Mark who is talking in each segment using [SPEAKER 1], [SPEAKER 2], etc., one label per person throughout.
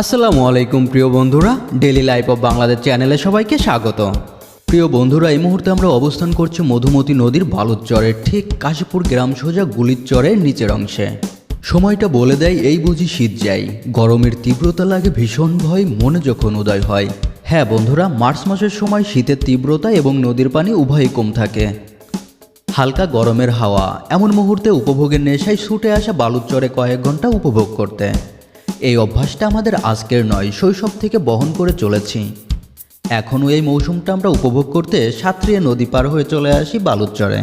[SPEAKER 1] আসসালামু আলাইকুম, প্রিয় বন্ধুরা। ডেলি লাইফ অফ বাংলাদেশ চ্যানেলে সবাইকে স্বাগত। প্রিয় বন্ধুরা, এই মুহূর্তে আমরা অবস্থান করছি মধুমতি নদীর বালুচরের ঠিক কাশীপুর গ্রাম সোজা গুলির চরের নিচের অংশে। সময়টা বলে দেয় এই বুঝি শীত যাই। গরমের তীব্রতা লাগে ভীষণ ভয়, মনে যখন উদয় হয়। হ্যাঁ বন্ধুরা, মার্চ মাসের সময় শীতের তীব্রতা এবং নদীর পানি উভয়ই কম থাকে। হালকা গরমের হাওয়া, এমন মুহূর্তে উপভোগের নেশায় ছুটে আসা বালুচরে কয়েক ঘণ্টা উপভোগ করতে। এই অভ্যাসটা আমাদের আজকের নয় শৈশব থেকে বহন করে চলেছি। এখনও এই মৌসুমটা আমরা উপভোগ করতে সাঁতরিয়ে নদী পার হয়ে চলে আসি বালুচরে।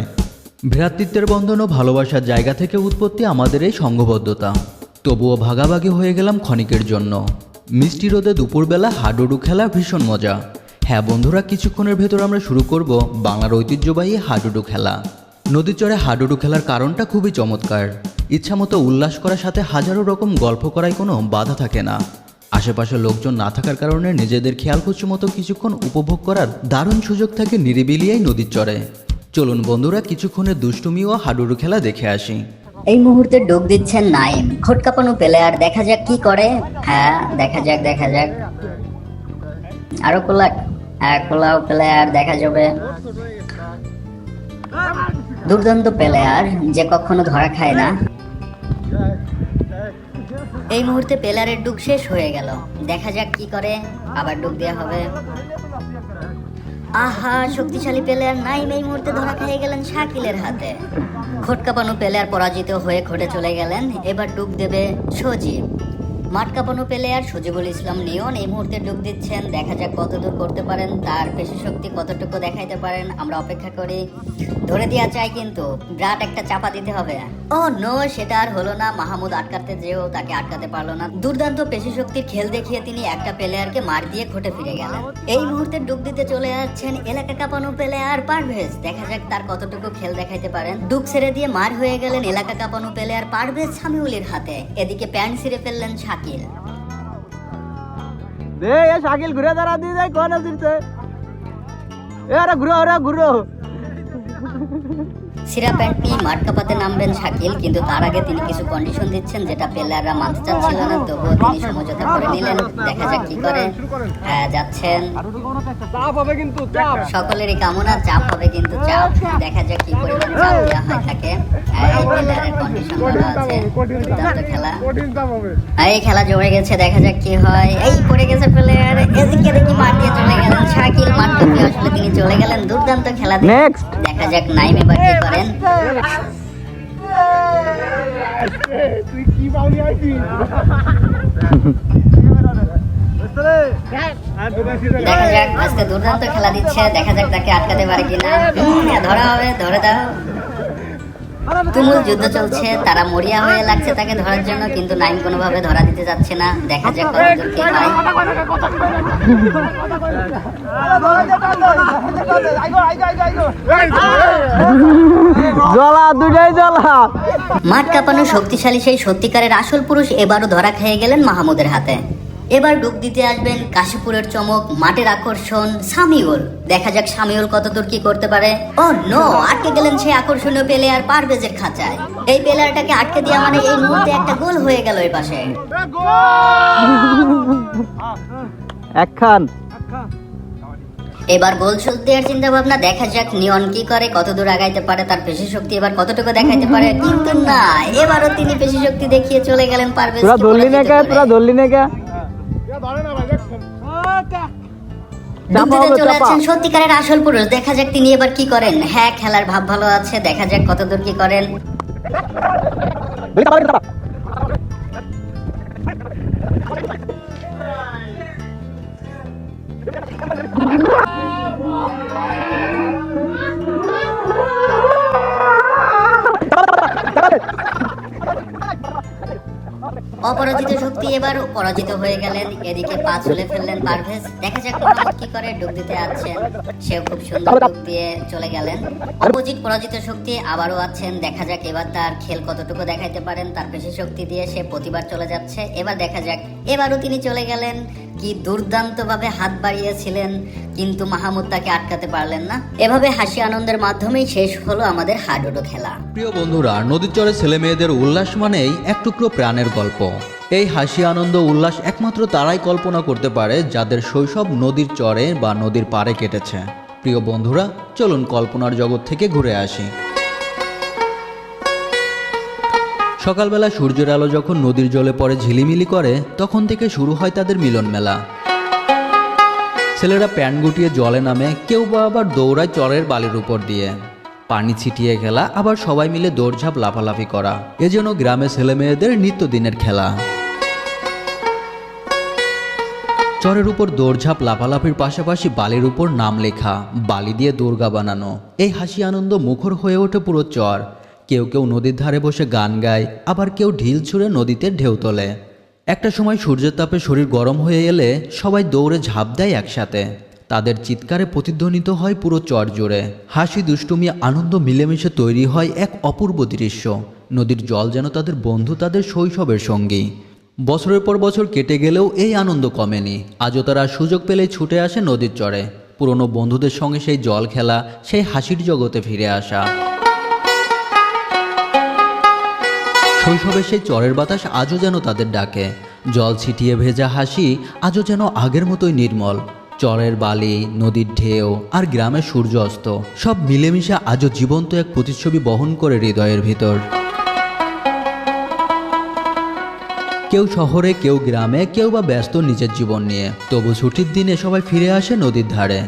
[SPEAKER 1] ভ্রাতৃত্বের বন্ধন ও ভালোবাসার জায়গা থেকে উৎপত্তি আমাদের এই সংঘবদ্ধতা তবুও ভাগাভাগি হয়ে গেলাম ক্ষণিকের জন্য। মিষ্টি রোদে দুপুরবেলা হাডুডু খেলা ভীষণ মজা। হ্যাঁ বন্ধুরা, কিছুক্ষণের ভেতর আমরা শুরু করব বাংলার ঐতিহ্যবাহী হাডুডু খেলা। নদীচরে হাডুডু খেলার কারণটা খুবই চমৎকার। ইচ্ছামতো উল্লাস করার সাথে হাজারো রকম গল্প করায় কোনো বাধা থাকে না। আশেপাশে লোকজন না থাকার কারণে নিজেদের খেয়াল খুশি মতো কিছুক্ষণ উপভোগ করার দারুণ সুযোগ থাকে নিরিবিলিয়াই নদীর চরে। চলুন বন্ধুরা কিছুক্ষণের দুষ্টুমি ও হাডুডু খেলা দেখে আসি।
[SPEAKER 2] এই মুহূর্তে ডোক দিচ্ছেন নাইম। খোটকাপানো প্লেয়ার দেখা যাক কি করে। হ্যাঁ দেখা যাক দেখা যাক। আরও কোলা হ্যাঁ কোলাও প্লেয়ার দেখা যাবে। দুর্দান্ত প্লেয়ার যে কখনো ধরা খায় না। এই মুহূর্তে পেলারের ডুব শেষ হয়ে গেল। দেখা যাক কি করে, আবার ডুব দেওয়া হবে। আহা, শক্তিশালী পেলার নাইম এই মুহূর্তে ধরা খেয়ে গেলেন শাকিলের হাতে। খোটকাপানো পেলার পরাজিত হয়ে ঘটে চলে গেলেন। এবার ডুব দেবে সজীব। মাঠ কাঁপানো প্লেয়ার সজিবুল ইসলাম নিয়ন এই মুহূর্তে ডুব দিচ্ছেন। দেখা যাক কতদূর করতে পারেন, তার পেশি শক্তি কতটুকু দেখাইতে পারেন, আমরা অপেক্ষা করি। ধরে দেওয়া চাই কিন্তু, বিরাট একটা চাপা দিতে হবে। ও নো, সেটা আর হলো না। মাহমুদ আটকাতে যেও তাকে আটকাতে পারল না। দুর্দান্ত পেশি শক্তির খেল দেখিয়ে তিনি একটা প্লেয়ারকে মার দিয়ে ঘটে ফিরে গেলেন। এই মুহূর্তে ডুব দিতে চলে যাচ্ছেন এলাকা কাঁপানো প্লেয়ার পারভেজ। দেখা যাক তার কতটুকু খেল দেখাইতে পারেন। ডুব ছেড়ে দিয়ে মার হয়ে গেলেন এলাকা কাঁপানো প্লেয়ার পারভেজ সামিউলের হাতে। এদিকে প্যান্ট ছিঁড়ে ফেললেন শাকিল।
[SPEAKER 3] দে, এ শাকিল, ঘুরে দাঁড়া দিয়ে যায় কোন দিচ্ছে এ, আরে ঘুরো আরে ঘুরো।
[SPEAKER 2] সিরা প্যান্ট নিয়ে মাঠ কাপাতে নামবেন শাকিল কিন্তু তার আগে তিনি কিছু কন্ডিশন দিচ্ছেন যেটা প্লেয়াররা মানতে চাচ্ছিল না তবুও তিনি সমঝোতা করে নিলেন। দেখা যাক কি করে হ্যাঁ যাচ্ছেন। সকলেরই কামনা চাপ হবে কিন্তু চাপ। দেখা যাক কি পরিমাণ চাপ দেওয়া হয় থাকে হ্যাঁ, এই প্লেয়ারের কন্ডিশন ভালো আছে। দুর্দান্ত খেলা। আর এই খেলা জমে গেছে দেখা যাক কি হয়। এই পড়ে গেছে প্লেয়ার এদিকে দেখি দিয়ে চলে গেলেন শাকিল। মাঠ কাপিয়ে আসলে তিনি চলে গেলেন। দুর্দান্ত খেলা। দেখা। যাক নাইম এবার কি করেন
[SPEAKER 3] তুই কি পাউনি আইছি
[SPEAKER 2] দেখা যাক আজকে দুর্দান্ত খেলা দিচ্ছে দেখা যাক তাকে আটকাতে পারে কিনা। ধরা হবে ধরে দাও। তুমুল যুদ্ধ চলছে তারা মরিয়া হয়ে লাগছে তাকে ধরার জন্য কিন্তু নাইম কোনোভাবে ধরা দিতে যাচ্ছে না। দেখা যাক কতদূর কি হয়
[SPEAKER 3] জ্বলা দুটাই জ্বলা।
[SPEAKER 2] মাঠ কাঁপানো শক্তিশালী সেই সত্যিকারের আসল পুরুষ এবারও ধরা খেয়ে গেলেন মাহমুদের হাতে। এবার ডুব দিতে আসবেন কাশীপুরের চমক মাঠের আকর্ষণ সামিউল। দেখা যাক সামিউল কতদূর কি করতে পারে। ও নো আটকে গেলেন সেই আকর্ষণীয় প্লেয়ার পারভেজের খাঁচায়। এই প্লেয়ারটাকে আটকে দেওয়া মানে এই মুহূর্তে একটা গোল হয়ে গেল এই পাশে।
[SPEAKER 3] একখান।
[SPEAKER 2] এবার গোল শোধ দেওয়ার চিন্তা ভাবনা দেখা যাক নিয়ন কি করে কতদূর আগাইতে পারে তার পেশি শক্তি এবার কতটুকু দেখাইতে পারে কিন্তু না এবারও তিনি পেশি শক্তি দেখিয়ে চলে গেলেন পারভেজ
[SPEAKER 3] তোরা ধরলি না কে তোরা ধরলি না কে? হবে,
[SPEAKER 2] চলে। যাচ্ছেন সত্যিকারের আসল পুরুষ দেখা যাক তিনি এবার কি করেন। হ্যাঁ খেলার ভাব ভালো আছে দেখা যাক কতদূর কি করেন। অপরাজিত শক্তি এবার পরাজিত হয়ে গেলেন, এদিকে পা চলে ফেললেন পারভেজ। দেখা যাক কি করে ডুব দিতে আছেন। সেও খুব সুন্দর ডুব দিয়ে চলে গেলেন। অপোজিট পরাজিত শক্তি আবারও আছেন। দেখা যাক এবার তার খেল কতটুকু দেখাইতে পারেন। তার বেশি শক্তি দিয়ে সে প্রতিবার চলে যাচ্ছে। এবার দেখা যাক। এবারও তিনি চলে গেলেন। কি দুর্দান্ত ভাবে হাত বাড়িয়েছিলেন, কিন্তু মাহমুদ তাকে আটকাতে পারলেন না। এভাবে হাসি আনন্দের মাধ্যমেই শেষ হলো আমাদের হাডুডু খেলা।
[SPEAKER 1] প্রিয় বন্ধুরা, নদীর চরে ছেলে মেয়েদের উল্লাস মানেই এক টুকরো প্রাণের গল্প। এই হাসি, আনন্দ, উল্লাস একমাত্র তারাই কল্পনা করতে পারে যাদের শৈশব নদীর চরে বা নদীর পাড়ে কেটেছে। প্রিয় বন্ধুরা, চলুন কল্পনার জগৎ থেকে ঘুরে আসি। সকালবেলা সূর্যের আলো যখন নদীর জলে পড়ে ঝিলিমিলি করে, তখন থেকে শুরু হয় তাদের মিলন মেলা। ছেলেরা প্যান্ট গুটিয়ে জলে নামে, কেউ বা আবার দৌড়ায় চরের বালির উপর দিয়ে। পানি ছিটিয়ে খেলা, আবার সবাই মিলে দৌড়ঝাঁপ লাফালাফি করা। এ যেন গ্রামে ছেলে মেয়েদের নিত্যদিনের খেলা। চরের উপর দৌড়ঝাঁপ লাফালাফির পাশাপাশি বালির উপর নাম লেখা, বালি দিয়ে দুর্গা বানানো। এই হাসি আনন্দ মুখর হয়ে ওঠে পুরো চর। কেউ কেউ নদীর ধারে বসে গান গায়, আবার কেউ ঢিল ছুঁড়ে নদীতে ঢেউ তোলে। একটা সময় সূর্যের তাপে শরীর গরম হয়ে এলে সবাই দৌড়ে ঝাঁপ দেয় একসাথে। তাদের চিৎকারে প্রতিধ্বনিত হয় পুরো চর জুড়ে। হাসি, দুষ্টুমি, আনন্দ মিলেমিশে তৈরি হয় এক অপূর্ব দৃশ্য। নদীর জল যেন তাদের বন্ধু, তাদের শৈশবের সঙ্গী। বছরের পর বছর কেটে গেলেও এই আনন্দ কমেনি। আজও তারা সুযোগ পেলেই ছুটে আসে নদীর চরে। পুরনো বন্ধুদের সঙ্গে সেই জল খেলা, সেই হাসির জগতে ফিরে আসা। শৈশবের সেই চরের বাতাস আজও যেন তাদের ডাকে। জল ছিটিয়ে ভেজা হাসি আজও যেন আগের মতোই নির্মল। চরের বালি, নদীর ঢেউ আর গ্রামের সূর্য অস্ত সব মিলেমিশে আজও জীবন্ত এক প্রতিচ্ছবি বহন করে হৃদয়ের ভিতর। কেউ শহরে, কেউ গ্রামে, কেউ বা ব্যস্ত নিজের জীবন নিয়ে। তবু ছুটির দিনে সবাই ফিরে আসে নদীর ধারে।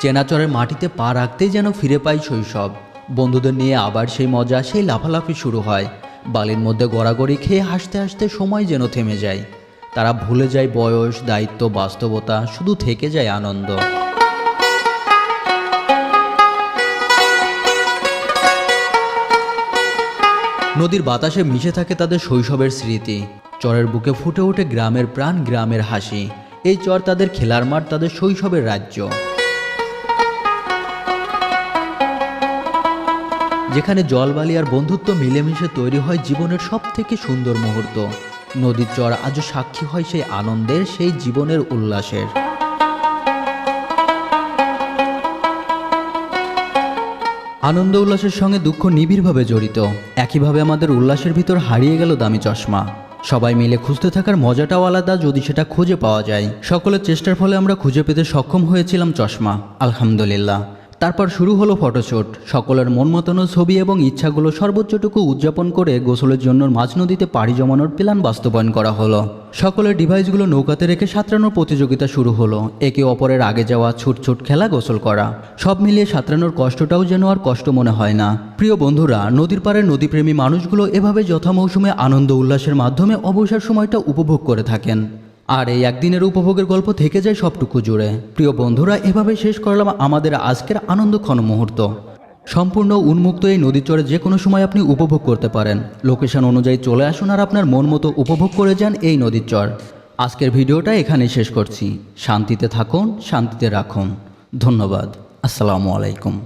[SPEAKER 1] চেনাচরের মাটিতে পা রাখতেই যেন ফিরে পাই শৈশব। বন্ধুদের নিয়ে আবার সেই মজা, সেই লাফালাফি শুরু হয়। বালির মধ্যে গড়াগড়ি খেয়ে হাসতে হাসতে সময় যেন থেমে যায়। তারা ভুলে যায় বয়স, দায়িত্ব, বাস্তবতা, শুধু থেকে যায় আনন্দ। নদীর বাতাসে মিশে থাকে তাদের শৈশবের স্মৃতি। চরের বুকে ফুটে ওঠে গ্রামের প্রাণ, গ্রামের হাসি। এই চর তাদের খেলার মাঠ, তাদের শৈশবের রাজ্য। যেখানে জলবালি আর বন্ধুত্ব মিলেমিশে তৈরি হয় জীবনের সব থেকে সুন্দর মুহূর্ত। নদীর চর আজও সাক্ষী হয় সেই আনন্দের, সেই জীবনের উল্লাসের। আনন্দ উল্লাসের সঙ্গে দুঃখ নিবিড়ভাবে জড়িত। একইভাবে আমাদের উল্লাসের ভিতর হারিয়ে গেল দামি চশমা। সবাই মিলে খুঁজতে থাকার মজাটাও আলাদা, যদি সেটা খুঁজে পাওয়া যায়। সকলের চেষ্টার ফলে আমরা খুঁজে পেতে সক্ষম হয়েছিলাম চশমা। আলহামদুলিল্লাহ। তারপর শুরু হলো ফটোশ্যুট সকলের মন মতানো ছবি এবং ইচ্ছাগুলো সর্বোচ্চটুকু উদযাপন করে গোসলের জন্য মাঝ নদীতে পাড়ি জমানোর প্ল্যান বাস্তবায়ন করা হলো। সকলের ডিভাইসগুলো নৌকাতে রেখে সাঁতরানোর প্রতিযোগিতা শুরু হলো। একে অপরের আগে যাওয়া ছুট ছুট খেলা গোসল করা। সব মিলিয়ে সাঁতরানোর কষ্টটাও যেন আর কষ্ট মনে হয় না। প্রিয় বন্ধুরা, নদীর পাড়ের নদীপ্রেমী মানুষগুলো এভাবে যথা মৌসুমে আনন্দ উল্লাসের মাধ্যমে অবসর সময়টা উপভোগ করে থাকেন। আর এই একদিনের উপভোগের গল্প থেকে যায় সবটুকু জুড়ে। প্রিয় বন্ধুরা, এভাবে শেষ করলাম আমাদের আজকের আনন্দক্ষণ মুহূর্ত। সম্পূর্ণ উন্মুক্ত এই নদী চরে যে কোনো সময় আপনি উপভোগ করতে পারেন। লোকেশন অনুযায়ী চলে আসুন আর আপনার মন মতো উপভোগ করে যান এই নদীর চর। আজকের ভিডিওটা এখানেই শেষ করছি। শান্তিতে থাকুন, শান্তিতে রাখুন। ধন্যবাদ। আসসালামু আলাইকুম।